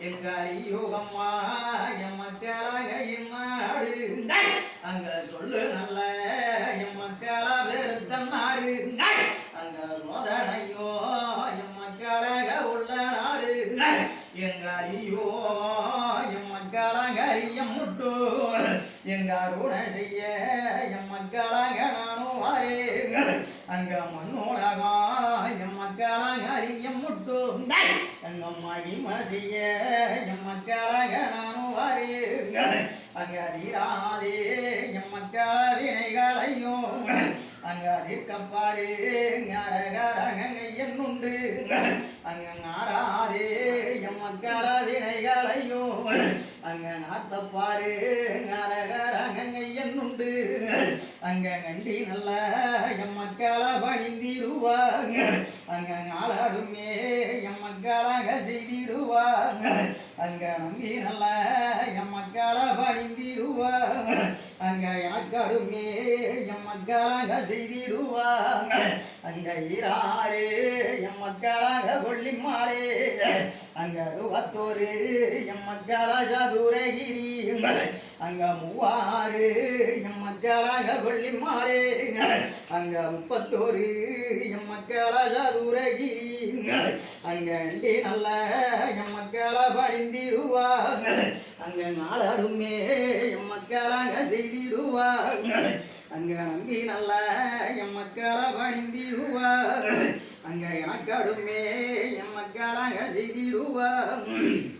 எங்காரி யோகம்மா என் மக்களாக நாடு அங்க சொல்லு நல்ல என் மக்களா பெருத்த நாடு அங்க சோதனையோ என் மக்களாக உள்ள நாடு எங்காரியோ என் மக்களாக அறியம் முட்டு எங்க அருண செய்ய என் மக்களாக நானும் வாரே அங்க மன்னோ அறியம் முட்டு அங்க மகிம செய்ய என் வினைகளையும் அங்க அதிர்க்கப்பாரு ஞாரகரகங்க என்னுண்டு. அங்க வினைகளையும் அங்க நாத்தப்பாரு அங்க கண்டி நல்ல எம் மக்கள பணிந்திடுவாங்க. அங்க நாளாடுமே எம் மக்களாக செய்திடுவாங்க. அங்க நம்பி நல்ல எம் மக்கள பணிந்திடுவாங்க. அங்க எனக்கடுமே எம் மக்களாக செய்திடுவாங்க. அங்க ஈராறு எம் மக்களாக கொல்லிமாளே அங்க அறுபத்தோரு எம் மக்களாக சதுரகிரி அங்க மூவாறு மக்களாக கொல்லிமாளே அங்க முப்பத்தோரு எம் மக்கள சதுரகிரி அங்க அண்டி நல்ல மக்கள படிந்திடுவாங்க அங்க நாளாடுமே மக்களாக செய்திடுவாங்க அங்க நம்பி நல்ல மக்கள பணிந்திடுவாங்க அங்க எனக்கடுமே மக்களாக செய்திடுவாங்க